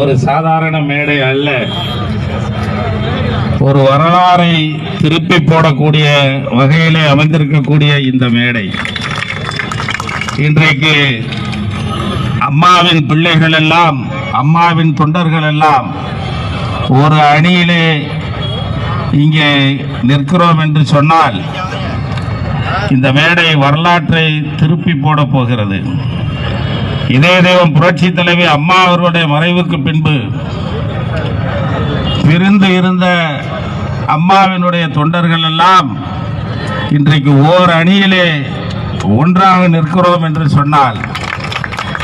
ஒரு சாதாரண மேடை அல்ல. ஒரு வரலாறை திருப்பி போடக்கூடிய வகையிலே அமைந்திருக்கக்கூடிய இந்த மேடை. இன்றைக்கு அம்மாவின் பிள்ளைகள் எல்லாம் அம்மாவின் தொண்டர்கள் எல்லாம் ஒரு அணியிலே இங்கே நிற்கிறோம் என்று சொன்னால் இந்த மேடை வரலாற்றை திருப்பி போடப் போகிறது. இதய தெய்வம் புரட்சி தலைவி அம்மா அவர்களுடைய மறைவுக்கு பின்பு பிரிந்து இருந்த அம்மாவினுடைய தொண்டர்கள் எல்லாம் இன்றைக்கு ஓர் அணியிலே ஒன்றாக நிற்கிறோம் என்று சொன்னால்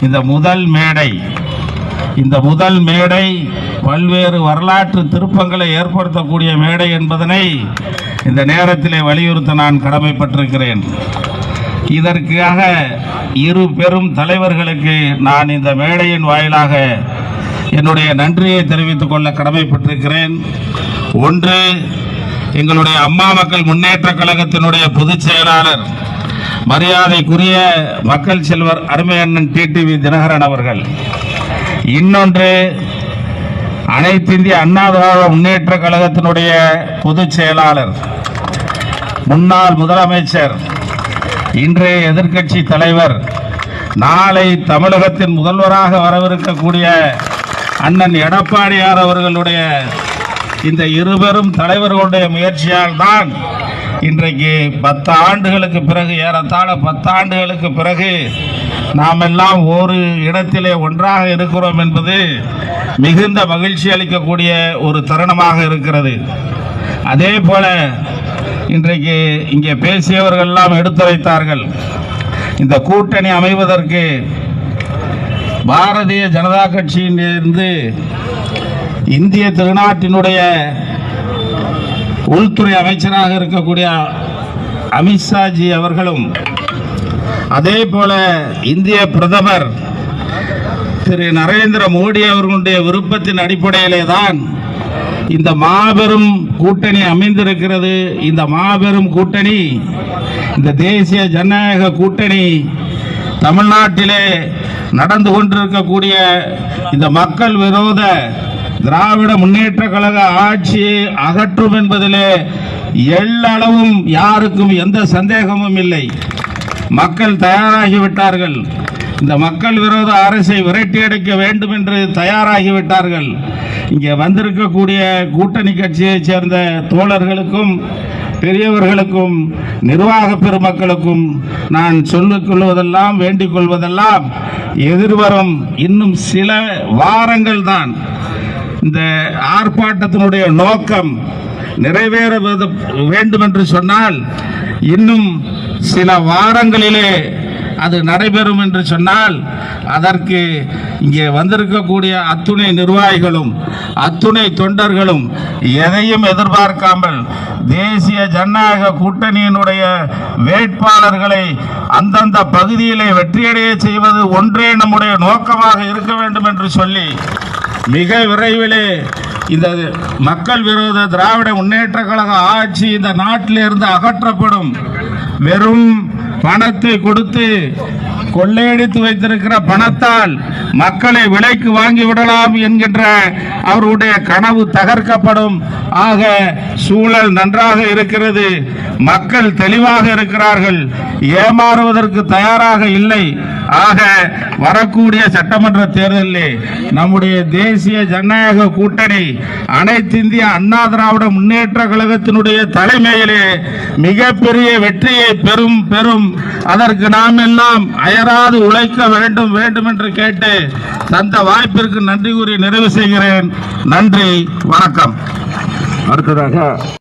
இந்த முதல் மேடை இந்த முதல் மேடை பல்வேறு வரலாற்று திருப்பங்களை ஏற்படுத்தக்கூடிய மேடை என்பதனை இந்த நேரத்திலே வலியுறுத்த நான் கடமைப்பட்டிருக்கிறேன். இதற்காக இரு பெரும் தலைவர்களுக்கு நான் இந்த மேடையின் வாயிலாக என்னுடைய நன்றியை தெரிவித்துக் கொள்ள கடமைப்பட்டிருக்கிறேன். ஒன்று எங்களுடைய அம்மா மக்கள் முன்னேற்ற கழகத்தினுடைய பொதுச் செயலாளர் மரியாதைக்குரிய மக்கள் செல்வர் அருமை அண்ணன் டிடிவி தினகரன் அவர்கள். இன்னொன்று அனைத்து இந்திய அண்ணா திராவிட முன்னேற்ற கழகத்தினுடைய பொதுச் செயலாளர் முன்னாள் முதலமைச்சர் இன்றைய எதிர்க்கட்சி தலைவர் நாளை தமிழகத்தின் முதல்வராக வரவிருக்கக்கூடிய அண்ணன் எடப்பாடியார் அவர்களுடைய இந்த இருபெரும் தலைவர்களுடைய முயற்சியால் தான் இன்றைக்கு பத்து ஆண்டுகளுக்கு பிறகு ஏறத்தாழ பத்து ஆண்டுகளுக்கு பிறகு நாம் எல்லாம் ஒரு இடத்திலே ஒன்றாக இருக்கிறோம் என்பது மிகுந்த மகிழ்ச்சி அளிக்கக்கூடிய ஒரு தருணமாக இருக்கிறது. அதே போல இன்றைக்கு இங்கே பேசியவர்கள் எல்லாம் எடுத்துரைத்தார்கள் இந்த கூட்டணி அமைவதற்கு பாரதிய ஜனதா கட்சியிலிருந்து இந்திய திருநாட்டினுடைய உள்துறை அமைச்சராக இருக்கக்கூடிய அமித்ஷாஜி அவர்களும் அதே போல இந்திய பிரதமர் திரு நரேந்திர மோடி அவர்களுடைய விருப்பத்தின் அடிப்படையிலே தான் இந்த மாபெரும் கூட்டணி அமைந்திருக்கிறது. இந்த மாபெரும் கூட்டணி இந்த தேசிய ஜனநாயக கூட்டணி தமிழ்நாட்டிலே நடந்து கொண்டிருக்கக்கூடிய இந்த மக்கள் விரோத திராவிட முன்னேற்ற கழக ஆட்சியை அகற்றும் என்பதிலே எல்லளவும் யாருக்கும் எந்த சந்தேகமும் இல்லை. மக்கள் தயாராகிவிட்டார்கள். இந்த மக்கள் விரோத அரசை விரட்டி அடிக்க வேண்டும் என்று தயாராகிவிட்டார்கள். இங்கே வந்திருக்கக்கூடிய கூட்டணி கட்சியைச் சேர்ந்த தோழர்களுக்கும் பெரியவர்களுக்கும் நிர்வாக பெருமக்களுக்கும் நான் சொல்லிக் கொள்வதெல்லாம் வேண்டிக் கொள்வதெல்லாம் எதிர்வரும் இன்னும் சில வாரங்கள் தான். இந்த ஆர்ப்பாட்டத்தினுடைய நோக்கம் நிறைவேற வேண்டும் என்று சொன்னால் இன்னும் சில வாரங்களிலே அது நடைபெறும் என்று சொன்னால் அதற்கு இங்கே வந்திருக்கக்கூடிய அத்துணை நிர்வாகிகளும் அத்துணை தொண்டர்களும் எதையும் எதிர்பார்க்காமல் தேசிய ஜனநாயக கூட்டணியினுடைய வேட்பாளர்களை அந்தந்த பகுதியிலே வெற்றியடைய செய்வது ஒன்றே நம்முடைய நோக்கமாக இருக்க வேண்டும் என்று சொல்லி மிக விரைவிலே இந்த மக்கள் விரோத திராவிட முன்னேற்ற கழக ஆட்சி இந்த நாட்டிலிருந்து அகற்றப்படும் வெறும் பணத்தை கொடுத்து கொள்ளையடித்து வைத்திருக்கிற பணத்தால் மக்களை விலைக்கு வாங்கி விடலாம் என்கின்ற அவருடைய கனவு தகர்க்கப்படும். ஆக சூழல் நன்றாக இருக்கிறது. மக்கள் தெளிவாக இருக்கிறார்கள். ஏமாறுவதற்கு தயாராக இல்லை. ஆக வரக்கூடிய சட்டமன்ற தேர்தலில் நம்முடைய தேசிய ஜனநாயக கூட்டணி அனைத்து இந்திய அண்ணா திராவிட முன்னேற்ற கழகத்தினுடைய தலைமையிலே மிகப்பெரிய வெற்றியை பெறும் பெறும். அதற்கு நாம் எல்லாம் அயராது உழைக்க வேண்டும் வேண்டும் என்று கேட்டு தந்த வாய்ப்பிற்கு நன்றி கூறி நிறைவு செய்கிறேன். நன்றி வணக்கம். அடுத்ததாக